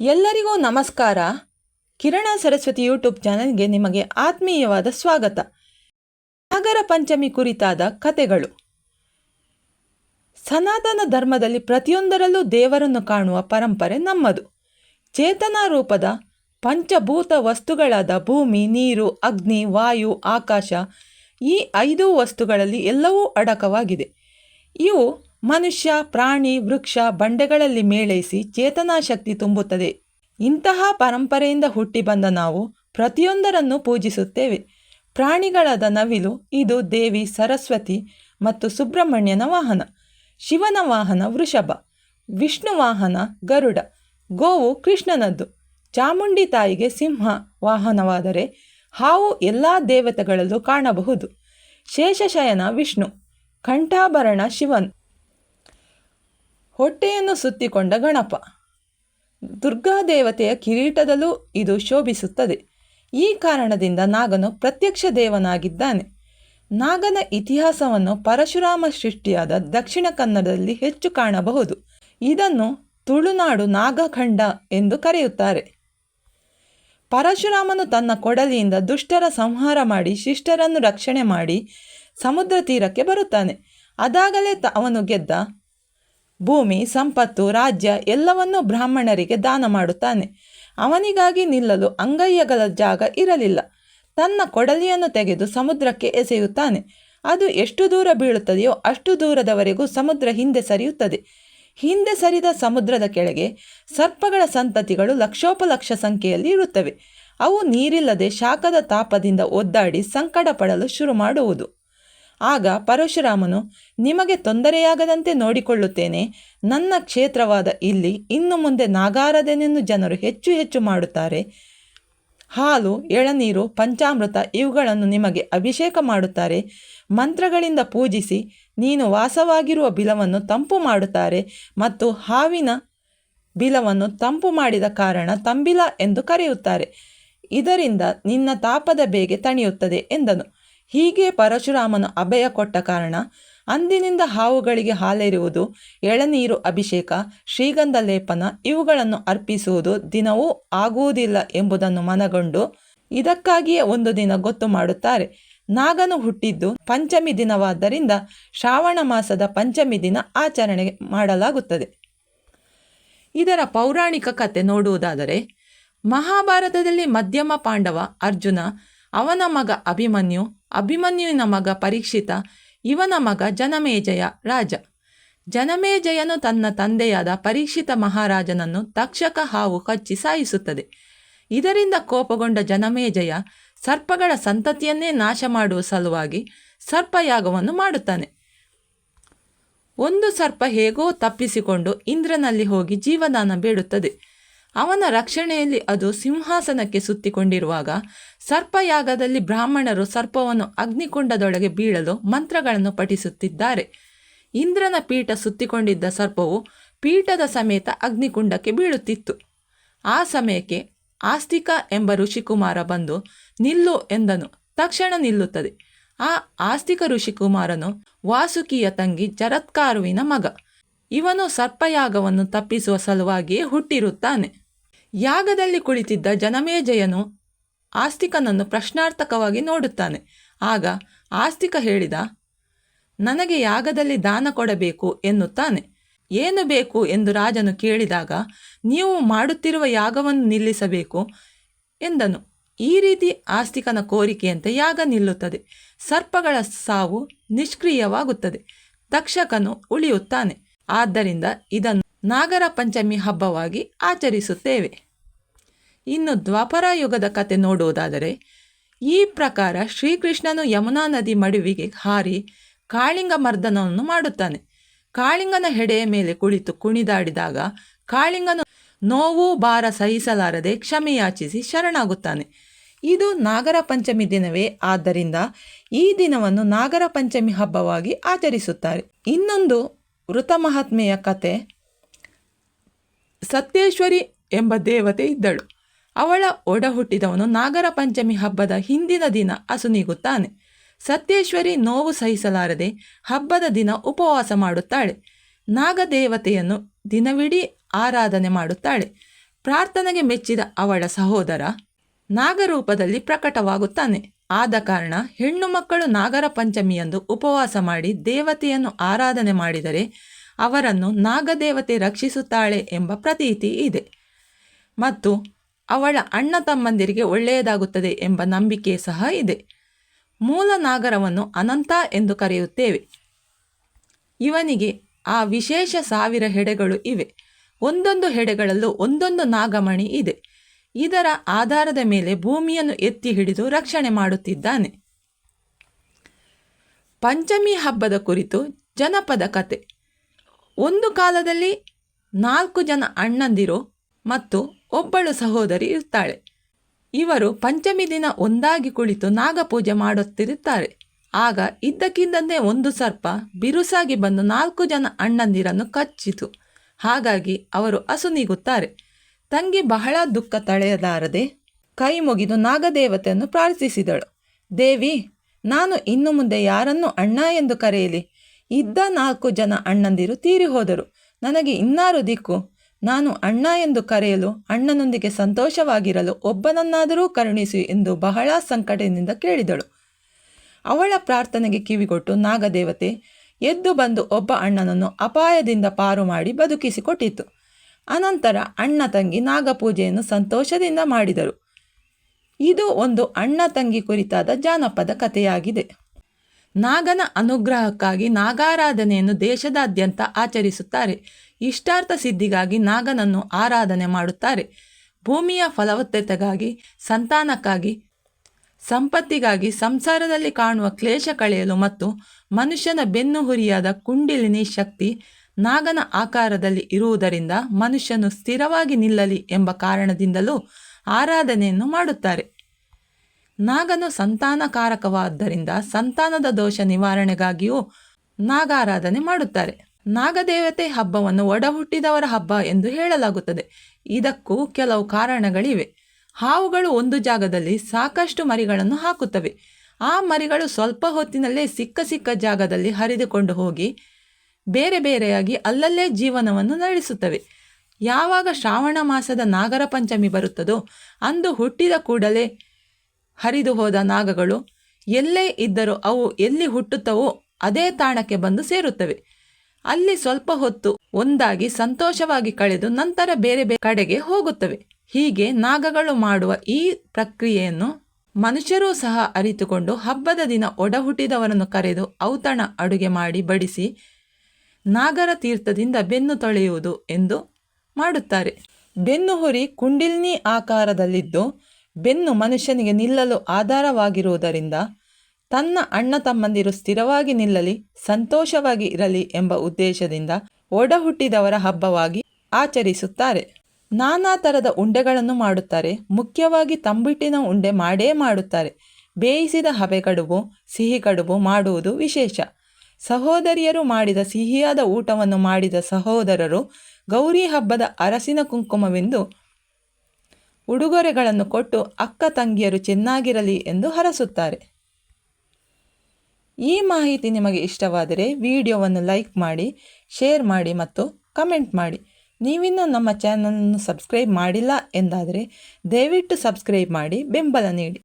ಎಲ್ಲರಿಗೂ ನಮಸ್ಕಾರ. ಕಿರಣ ಸರಸ್ವತಿ ಯೂಟ್ಯೂಬ್ ಚಾನಲ್ಗೆ ನಿಮಗೆ ಆತ್ಮೀಯವಾದ ಸ್ವಾಗತ. ನಾಗರ ಪಂಚಮಿ ಕುರಿತಾದ ಕತೆಗಳು. ಸನಾತನ ಧರ್ಮದಲ್ಲಿ ಪ್ರತಿಯೊಂದರಲ್ಲೂ ದೇವರನ್ನು ಕಾಣುವ ಪರಂಪರೆ ನಮ್ಮದು. ಚೇತನ ರೂಪದ ಪಂಚಭೂತ ವಸ್ತುಗಳಾದ ಭೂಮಿ, ನೀರು, ಅಗ್ನಿ, ವಾಯು, ಆಕಾಶ ಈ ಐದು ವಸ್ತುಗಳಲ್ಲಿ ಎಲ್ಲವೂ ಅಡಕವಾಗಿದೆ. ಇವು ಮನುಷ್ಯ, ಪ್ರಾಣಿ, ವೃಕ್ಷ ಬಂಡೆಗಳಲ್ಲಿ ಮೇಳೈಸಿ ಚೇತನಾಶಕ್ತಿ ತುಂಬುತ್ತದೆ. ಇಂತಹ ಪರಂಪರೆಯಿಂದ ಹುಟ್ಟಿ ಬಂದ ನಾವು ಪ್ರತಿಯೊಂದರನ್ನು ಪೂಜಿಸುತ್ತೇವೆ. ಪ್ರಾಣಿಗಳಾದ ನವಿಲು, ಇದು ದೇವಿ, ಸರಸ್ವತಿ ಮತ್ತು ಸುಬ್ರಹ್ಮಣ್ಯನ ವಾಹನ. ಶಿವನ ವಾಹನ ವೃಷಭ, ವಿಷ್ಣು ವಾಹನ ಗರುಡ, ಗೋವು ಕೃಷ್ಣನದ್ದು. ಚಾಮುಂಡಿ ತಾಯಿಗೆ ಸಿಂಹ ವಾಹನವಾದರೆ ಹಾವು ಎಲ್ಲ ದೇವತೆಗಳಲ್ಲೂ ಕಾಣಬಹುದು. ಶೇಷಶಯನ ವಿಷ್ಣು, ಕಂಠಾಭರಣ ಶಿವನ್. ಹೊಟ್ಟೆಯನ್ನು ಸುತ್ತಿಕೊಂಡ ಗಣಪ. ದುರ್ಗಾದೇವತೆಯ ಕಿರೀಟದಲ್ಲೂ ಇದು ಶೋಭಿಸುತ್ತದೆ. ಈ ಕಾರಣದಿಂದ ನಾಗನು ಪ್ರತ್ಯಕ್ಷ ದೇವನಾಗಿದ್ದಾನೆ. ನಾಗನ ಇತಿಹಾಸವನ್ನು ಪರಶುರಾಮ ಸೃಷ್ಟಿಯಾದ ದಕ್ಷಿಣ ಕನ್ನಡದಲ್ಲಿ ಹೆಚ್ಚು ಕಾಣಬಹುದು. ಇದನ್ನು ತುಳುನಾಡು ನಾಗಖಂಡ ಎಂದು ಕರೆಯುತ್ತಾರೆ. ಪರಶುರಾಮನು ತನ್ನ ಕೊಡಲಿಯಿಂದ ದುಷ್ಟರ ಸಂಹಾರ ಮಾಡಿ ಶಿಷ್ಟರನ್ನು ರಕ್ಷಣೆ ಮಾಡಿ ಸಮುದ್ರ ತೀರಕ್ಕೆ ಬರುತ್ತಾನೆ. ಅದಾಗಲೇ ಅವನು ಗೆದ್ದ ಭೂಮಿ, ಸಂಪತ್ತು, ರಾಜ್ಯ ಎಲ್ಲವನ್ನೂ ಬ್ರಾಹ್ಮಣರಿಗೆ ದಾನ ಮಾಡುತ್ತಾನೆ. ಅವನಿಗಾಗಿ ನಿಲ್ಲಲು ಅಂಗಯ್ಯಗಳ ಜಾಗ ಇರಲಿಲ್ಲ. ತನ್ನ ಕೊಡಲಿಯನ್ನು ತೆಗೆದು ಸಮುದ್ರಕ್ಕೆ ಎಸೆಯುತ್ತಾನೆ. ಅದು ಎಷ್ಟು ದೂರ ಬೀಳುತ್ತದೆಯೋ ಅಷ್ಟು ದೂರದವರೆಗೂ ಸಮುದ್ರ ಹಿಂದೆ ಸರಿಯುತ್ತದೆ. ಹಿಂದೆ ಸರಿದ ಸಮುದ್ರದ ಕೆಳಗೆ ಸರ್ಪಗಳ ಸಂತತಿಗಳು ಲಕ್ಷೋಪಲಕ್ಷ ಸಂಖ್ಯೆಯಲ್ಲಿ ಇರುತ್ತವೆ. ಅವು ನೀರಿಲ್ಲದೆ ಶಾಖದ ತಾಪದಿಂದ ಒದ್ದಾಡಿ ಸಂಕಟ ಪಡಲು ಶುರು ಮಾಡುವುದು ಆಗ ಪರಶುರಾಮನು, ನಿಮಗೆ ತೊಂದರೆಯಾಗದಂತೆ ನೋಡಿಕೊಳ್ಳುತ್ತೇನೆ. ನನ್ನ ಕ್ಷೇತ್ರವಾದ ಇಲ್ಲಿ ಇನ್ನು ಮುಂದೆ ನಾಗಾರಾಧನೆಯನ್ನು ಜನರು ಹೆಚ್ಚು ಹೆಚ್ಚು ಮಾಡುತ್ತಾರೆ. ಹಾಲು, ಎಳನೀರು, ಪಂಚಾಮೃತ ಇವುಗಳನ್ನು ನಿಮಗೆ ಅಭಿಷೇಕ ಮಾಡುತ್ತಾರೆ. ಮಂತ್ರಗಳಿಂದ ಪೂಜಿಸಿ, ನೀನು ವಾಸವಾಗಿರುವ ಬಿಲವನ್ನು ತಂಪು ಮಾಡುತ್ತಾರೆ ಮತ್ತು ಹಾವಿನ ಬಿಲವನ್ನು ತಂಪು ಮಾಡಿದ ಕಾರಣ ತಂಬಿಲ ಎಂದು ಕರೆಯುತ್ತಾರೆ. ಇದರಿಂದ ನಿನ್ನ ತಾಪದ ಬೇಗೆ ತಣಿಯುತ್ತದೆ ಎಂದನು. ಹೀಗೆ ಪರಶುರಾಮನು ಅಭಯ ಕೊಟ್ಟ ಕಾರಣ ಅಂದಿನಿಂದ ಹಾವುಗಳಿಗೆ ಹಾಲೆರುವುದು, ಎಳನೀರು ಅಭಿಷೇಕ, ಶ್ರೀಗಂಧ ಲೇಪನ ಇವುಗಳನ್ನು ಅರ್ಪಿಸುವುದು ದಿನವೂ ಆಗುವುದಿಲ್ಲ ಎಂಬುದನ್ನು ಮನಗೊಂಡು ಇದಕ್ಕಾಗಿಯೇ ಒಂದು ದಿನ ಗೊತ್ತು ಮಾಡುತ್ತಾರೆ. ನಾಗನು ಹುಟ್ಟಿದ್ದು ಪಂಚಮಿ ದಿನವಾದ್ದರಿಂದ ಶ್ರಾವಣ ಮಾಸದ ಪಂಚಮಿ ದಿನ ಆಚರಣೆ ಮಾಡಲಾಗುತ್ತದೆ. ಇದರ ಪೌರಾಣಿಕ ಕತೆ ನೋಡುವುದಾದರೆ ಮಹಾಭಾರತದಲ್ಲಿ ಮಧ್ಯಮ ಪಾಂಡವ ಅರ್ಜುನ ಅವನ ಮಗ ಅಭಿಮನ್ಯು, ಅಭಿಮನ್ಯುವಿನ ಮಗ ಪರೀಕ್ಷಿತ, ಇವನ ಮಗ ಜನಮೇಜಯ ರಾಜ. ಜನಮೇಜಯನು ತನ್ನ ತಂದೆಯಾದ ಪರೀಕ್ಷಿತ ಮಹಾರಾಜನನ್ನು ತಕ್ಷಕ ಹಾವು ಕಚ್ಚಿ ಸಾಯಿಸುತ್ತದೆ. ಇದರಿಂದ ಕೋಪಗೊಂಡ ಜನಮೇಜಯ ಸರ್ಪಗಳ ಸಂತತಿಯನ್ನೇ ನಾಶ ಮಾಡುವ ಸಲುವಾಗಿ ಸರ್ಪಯಾಗವನ್ನು ಮಾಡುತ್ತಾನೆ. ಒಂದು ಸರ್ಪ ಹೇಗೋ ತಪ್ಪಿಸಿಕೊಂಡು ಇಂದ್ರನಲ್ಲಿ ಹೋಗಿ ಜೀವದಾನ ಬೇಡುತ್ತದೆ. ಅವನ ರಕ್ಷಣೆಯಲ್ಲಿ ಅದು ಸಿಂಹಾಸನಕ್ಕೆ ಸುತ್ತಿಕೊಂಡಿರುವಾಗ ಸರ್ಪಯಾಗದಲ್ಲಿ ಬ್ರಾಹ್ಮಣರು ಸರ್ಪವನ್ನು ಅಗ್ನಿಕುಂಡದೊಳಗೆ ಬೀಳಲು ಮಂತ್ರಗಳನ್ನು ಪಠಿಸುತ್ತಿದ್ದಾರೆ. ಇಂದ್ರನ ಪೀಠ ಸುತ್ತಿಕೊಂಡಿದ್ದ ಸರ್ಪವು ಪೀಠದ ಸಮೇತ ಅಗ್ನಿಕುಂಡಕ್ಕೆ ಬೀಳುತ್ತಿತ್ತು. ಆ ಸಮಯಕ್ಕೆ ಆಸ್ತಿಕ ಎಂಬ ಋಷಿಕುಮಾರ ಬಂದು ನಿಲ್ಲು ಎಂದನು. ತಕ್ಷಣ ನಿಲ್ಲುತ್ತದೆ. ಆ ಆಸ್ತಿಕ ಋಷಿಕುಮಾರನು ವಾಸುಕಿಯ ತಂಗಿ ಜರತ್ಕಾರುವಿನ ಮಗ. ಇವನು ಸರ್ಪಯಾಗವನ್ನು ತಪ್ಪಿಸುವ ಸಲುವಾಗಿಯೇ ಹುಟ್ಟಿರುತ್ತಾನೆ. ಯಾಗದಲ್ಲಿ ಕುಳಿತಿದ್ದ ಜನಮೇಜಯನು ಆಸ್ತಿಕನನ್ನು ಪ್ರಶ್ನಾರ್ಥಕವಾಗಿ ನೋಡುತ್ತಾನೆ. ಆಗ ಆಸ್ತಿಕ ಹೇಳಿದ, ನನಗೆ ಯಾಗದಲ್ಲಿ ದಾನ ಕೊಡಬೇಕು ಎನ್ನುತ್ತಾನೆ. ಏನು ಬೇಕು ಎಂದು ರಾಜನು ಕೇಳಿದಾಗ, ನೀವು ಮಾಡುತ್ತಿರುವ ಯಾಗವನ್ನು ನಿಲ್ಲಿಸಬೇಕು ಎಂದನು. ಈ ರೀತಿ ಆಸ್ತಿಕನ ಕೋರಿಕೆಯಂತೆ ಯಾಗ ನಿಲ್ಲುತ್ತದೆ. ಸರ್ಪಗಳ ಸಾವು ನಿಷ್ಕ್ರಿಯವಾಗುತ್ತದೆ. ತಕ್ಷಕನು ಉಳಿಯುತ್ತಾನೆ. ಆದ್ದರಿಂದ ಇದನ್ನು ನಾಗರ ಪಂಚಮಿ ಹಬ್ಬವಾಗಿ ಆಚರಿಸುತ್ತೇವೆ. ಇನ್ನು ದ್ವಾಪರ ಯುಗದ ಕತೆ ನೋಡುವುದಾದರೆ, ಈ ಪ್ರಕಾರ ಶ್ರೀಕೃಷ್ಣನು ಯಮುನಾ ನದಿ ಮಡುವಿಗೆ ಹಾರಿ ಕಾಳಿಂಗ ಮರ್ದನವನ್ನು ಮಾಡುತ್ತಾನೆ. ಕಾಳಿಂಗನ ಹೆಡೆಯ ಮೇಲೆ ಕುಳಿತು ಕುಣಿದಾಡಿದಾಗ ಕಾಳಿಂಗನು ನೋವು ಭಾರ ಸಹಿಸಲಾರದೆ ಕ್ಷಮೆಯಾಚಿಸಿ ಶರಣಾಗುತ್ತಾನೆ. ಇದು ನಾಗರ ಪಂಚಮಿ ದಿನವೇ, ಆದ್ದರಿಂದ ಈ ದಿನವನ್ನು ನಾಗರ ಪಂಚಮಿ ಹಬ್ಬವಾಗಿ ಆಚರಿಸುತ್ತಾರೆ. ಇನ್ನೊಂದು ವೃತ ಮಹಾತ್ಮೆಯ ಕತೆ ಸತ್ಯೇಶ್ವರಿ ಎಂಬ ದೇವತೆ ಇದ್ದಳು. ಅವಳ ಒಡ ಹುಟ್ಟಿದವನು ನಾಗರ ಪಂಚಮಿ ಹಬ್ಬದ ಹಿಂದಿನ ದಿನ ಅಸುನೀಗುತ್ತಾನೆ ಸತ್ಯೇಶ್ವರಿ ನೋವು ಸಹಿಸಲಾರದೆ ಹಬ್ಬದ ದಿನ ಉಪವಾಸ ಮಾಡುತ್ತಾಳೆ. ನಾಗದೇವತೆಯನ್ನು ದಿನವಿಡೀ ಆರಾಧನೆ ಮಾಡುತ್ತಾಳೆ. ಪ್ರಾರ್ಥನೆಗೆ ಮೆಚ್ಚಿದ ಅವಳ ಸಹೋದರ ನಾಗರೂಪದಲ್ಲಿ ಪ್ರಕಟವಾಗುತ್ತಾನೆ. ಆದ ಕಾರಣ ಹೆಣ್ಣು ಮಕ್ಕಳು ನಾಗರ ಪಂಚಮಿಯಂದು ಉಪವಾಸ ಮಾಡಿ ದೇವತೆಯನ್ನು ಆರಾಧನೆ ಮಾಡಿದರೆ ಅವರನ್ನು ನಾಗದೇವತೆ ರಕ್ಷಿಸುತ್ತಾಳೆ ಎಂಬ ಪ್ರತೀತಿ ಇದೆ. ಮತ್ತು ಅವಳ ಅಣ್ಣ ತಮ್ಮಂದಿರಿಗೆ ಒಳ್ಳೆಯದಾಗುತ್ತದೆ ಎಂಬ ನಂಬಿಕೆ ಸಹ ಇದೆ. ಮೂಲ ನಾಗರವನ್ನು ಅನಂತ ಎಂದು ಕರೆಯುತ್ತೇವೆ. ಇವನಿಗೆ ಆ ವಿಶೇಷ ಸಾವಿರ ಹೆಡೆಗಳು ಇವೆ. ಒಂದೊಂದು ಹೆಡೆಗಳಲ್ಲೂ ಒಂದೊಂದು ನಾಗಮಣಿ ಇದೆ. ಇದರ ಆಧಾರದ ಮೇಲೆ ಭೂಮಿಯನ್ನು ಎತ್ತಿ ಹಿಡಿದು ರಕ್ಷಣೆ ಮಾಡುತ್ತಿದ್ದಾನೆ. ಪಂಚಮಿ ಹಬ್ಬದ ಕುರಿತು ಜನಪದ ಕತೆ. ಒಂದು ಕಾಲದಲ್ಲಿ ನಾಲ್ಕು ಜನ ಅಣ್ಣಂದಿರು ಮತ್ತು ಒಬ್ಬಳು ಸಹೋದರಿ ಇರ್ತಾಳೆ. ಇವರು ಪಂಚಮಿ ದಿನ ಒಂದಾಗಿ ಕುಳಿತು ನಾಗಪೂಜೆ ಮಾಡುತ್ತಿರುತ್ತಾರೆ. ಆಗ ಇದ್ದಕ್ಕಿದ್ದಂತೆ ಒಂದು ಸರ್ಪ ಬಿರುಸಾಗಿ ಬಂದು ನಾಲ್ಕು ಜನ ಅಣ್ಣಂದಿರನ್ನು ಕಚ್ಚಿತು. ಹಾಗಾಗಿ ಅವರು ಅಸುನೀಗುತ್ತಾರೆ ತಂಗಿ ಬಹಳ ದುಃಖ ತಳೆಯಲಾರದೆ ಕೈ ಮುಗಿದು ನಾಗದೇವತೆಯನ್ನು ಪ್ರಾರ್ಥಿಸಿದಳು. ದೇವಿ, ನಾನು ಇನ್ನು ಮುಂದೆ ಯಾರನ್ನು ಅಣ್ಣ ಎಂದು ಕರೆಯಲಿ? ಇದ್ದ ನಾಲ್ಕು ಜನ ಅಣ್ಣಂದಿರು ತೀರಿ ಹೋದರು. ನನಗೆ ಇನ್ನಾರು ದಿಕ್ಕು. ನಾನು ಅಣ್ಣ ಎಂದು ಕರೆಯಲು, ಅಣ್ಣನೊಂದಿಗೆ ಸಂತೋಷವಾಗಿರಲು ಒಬ್ಬನನ್ನಾದರೂ ಕರುಣಿಸಿ ಎಂದು ಬಹಳ ಸಂಕಟದಿಂದ ಕೇಳಿದಳು. ಅವಳ ಪ್ರಾರ್ಥನೆಗೆ ಕಿವಿಗೊಟ್ಟು ನಾಗದೇವತೆ ಎದ್ದು ಬಂದು ಒಬ್ಬ ಅಣ್ಣನನ್ನು ಅಪಾಯದಿಂದ ಪಾರು ಮಾಡಿ ಬದುಕಿಸಿಕೊಟ್ಟಿತು ಅನಂತರ ಅಣ್ಣ ತಂಗಿ ನಾಗಪೂಜೆಯನ್ನು ಸಂತೋಷದಿಂದ ಮಾಡಿದರು. ಇದು ಒಂದು ಅಣ್ಣ ತಂಗಿ ಕುರಿತಾದ ಜಾನಪದ ಕಥೆಯಾಗಿದೆ. ನಾಗನ ಅನುಗ್ರಹಕ್ಕಾಗಿ ನಾಗಾರಾಧನೆಯನ್ನು ದೇಶದಾದ್ಯಂತ ಆಚರಿಸುತ್ತಾರೆ. ಇಷ್ಟಾರ್ಥ ಸಿದ್ಧಿಗಾಗಿ ನಾಗನನ್ನು ಆರಾಧನೆ ಮಾಡುತ್ತಾರೆ. ಭೂಮಿಯ ಫಲವತ್ತತೆಗಾಗಿ, ಸಂತಾನಕ್ಕಾಗಿ, ಸಂಪತ್ತಿಗಾಗಿ ಸಂಸಾರದಲ್ಲಿ ಕಾಣುವ ಕ್ಲೇಶ ಕಳೆಯಲು ಮತ್ತು ಮನುಷ್ಯನ ಬೆನ್ನು ಹುರಿಯಾದ ಕುಂಡಿಲಿನಿ ಶಕ್ತಿ ನಾಗನ ಆಕಾರದಲ್ಲಿ ಇರುವುದರಿಂದ ಮನುಷ್ಯನು ಸ್ಥಿರವಾಗಿ ನಿಲ್ಲಲಿ ಎಂಬ ಕಾರಣದಿಂದಲೂ ಆರಾಧನೆಯನ್ನು ಮಾಡುತ್ತಾರೆ. ನಾಗನು ಸಂತಾನಕಾರಕವಾದ್ದರಿಂದ ಸಂತಾನದ ದೋಷ ನಿವಾರಣೆಗಾಗಿಯೂ ನಾಗಾರಾಧನೆ ಮಾಡುತ್ತಾರೆ. ನಾಗದೇವತೆ ಹಬ್ಬವನ್ನು ಒಡಹುಟ್ಟಿದವರ ಹಬ್ಬ ಎಂದು ಹೇಳಲಾಗುತ್ತದೆ. ಇದಕ್ಕೂ ಕೆಲವು ಕಾರಣಗಳಿವೆ. ಹಾವುಗಳು ಒಂದು ಜಾಗದಲ್ಲಿ ಸಾಕಷ್ಟು ಮರಿಗಳನ್ನು ಹಾಕುತ್ತವೆ. ಆ ಮರಿಗಳು ಸ್ವಲ್ಪ ಹೊತ್ತಿನಲ್ಲೇ ಸಿಕ್ಕ ಸಿಕ್ಕ ಜಾಗದಲ್ಲಿ ಹರಿದುಕೊಂಡು ಹೋಗಿ ಬೇರೆ ಬೇರೆಯಾಗಿ ಅಲ್ಲಲ್ಲೇ ಜೀವನವನ್ನು ನಡೆಸುತ್ತವೆ. ಯಾವಾಗ ಶ್ರಾವಣ ಮಾಸದ ನಾಗರ ಪಂಚಮಿ ಬರುತ್ತದೋ ಅಂದು ಹುಟ್ಟಿದ ಕೂಡಲೇ ಹರಿದು ಹೋದ ನಾಗಗಳು ಎಲ್ಲೇ ಇದ್ದರೂ ಅವು ಎಲ್ಲಿ ಹುಟ್ಟುತ್ತವೋ ಅದೇ ತಾಣಕ್ಕೆ ಬಂದು ಸೇರುತ್ತವೆ. ಅಲ್ಲಿ ಸ್ವಲ್ಪ ಹೊತ್ತು ಒಂದಾಗಿ ಸಂತೋಷವಾಗಿ ಕಳೆದು ನಂತರ ಬೇರೆ ಬೇರೆ ಕಡೆಗೆ ಹೋಗುತ್ತವೆ. ಹೀಗೆ ನಾಗಗಳು ಮಾಡುವ ಈ ಪ್ರಕ್ರಿಯೆಯನ್ನು ಮನುಷ್ಯರೂ ಸಹ ಅರಿತುಕೊಂಡು ಹಬ್ಬದ ದಿನ ಒಡಹುಟ್ಟಿದವರನ್ನು ಕರೆದು ಔತಣ ಅಡುಗೆ ಮಾಡಿ ಬಡಿಸಿ ನಾಗರ ತೀರ್ಥದಿಂದ ಬೆನ್ನು ತೊಳೆಯುವುದು ಎಂದು ಮಾಡುತ್ತಾರೆ. ಬೆನ್ನು ಹುರಿ ಕುಂಡಿಲ್ನಿ ಆಕಾರದಲ್ಲಿದ್ದು ಬೆನ್ನು ಮನುಷ್ಯನಿಗೆ ನಿಲ್ಲಲು ಆಧಾರವಾಗಿರುವುದರಿಂದ ತನ್ನ ಅಣ್ಣ ತಮ್ಮಂದಿರು ಸ್ಥಿರವಾಗಿ ನಿಲ್ಲಲಿ, ಸಂತೋಷವಾಗಿ ಇರಲಿ ಎಂಬ ಉದ್ದೇಶದಿಂದ ಒಡಹುಟ್ಟಿದವರ ಹಬ್ಬವಾಗಿ ಆಚರಿಸುತ್ತಾರೆ. ನಾನಾ ಥರದ ಉಂಡೆಗಳನ್ನು ಮಾಡುತ್ತಾರೆ, ಮುಖ್ಯವಾಗಿ ತಂಬಿಟ್ಟಿನ ಉಂಡೆ ಮಾಡೇ ಮಾಡುತ್ತಾರೆ. ಬೇಯಿಸಿದ ಹಬೆ ಕಡುಬು ಸಿಹಿ ಕಡುಬು ಮಾಡುವುದು ವಿಶೇಷ. ಸಹೋದರಿಯರು ಮಾಡಿದ ಸಿಹಿಯಾದ ಊಟವನ್ನು ಮಾಡಿದ ಸಹೋದರರು ಗೌರಿ ಹಬ್ಬದ ಅರಸಿನ ಕುಂಕುಮವೆಂದು ಉಡುಗೊರೆಗಳನ್ನು ಕೊಟ್ಟು ಅಕ್ಕ ತಂಗಿಯರು ಚೆನ್ನಾಗಿರಲಿ ಎಂದು ಹರಸುತ್ತಾರೆ. ಈ ಮಾಹಿತಿ ನಿಮಗೆ ಇಷ್ಟವಾದರೆ ವಿಡಿಯೋವನ್ನು ಲೈಕ್ ಮಾಡಿ, ಶೇರ್ ಮಾಡಿ ಮತ್ತು ಕಮೆಂಟ್ ಮಾಡಿ. ನೀವಿನ್ನೂ ನಮ್ಮ ಚಾನಲನ್ನು ಸಬ್ಸ್ಕ್ರೈಬ್ ಮಾಡಿಲ್ಲ ಎಂದಾದರೆ ದಯವಿಟ್ಟು ಸಬ್ಸ್ಕ್ರೈಬ್ ಮಾಡಿ, ಬೆಂಬಲ ನೀಡಿ.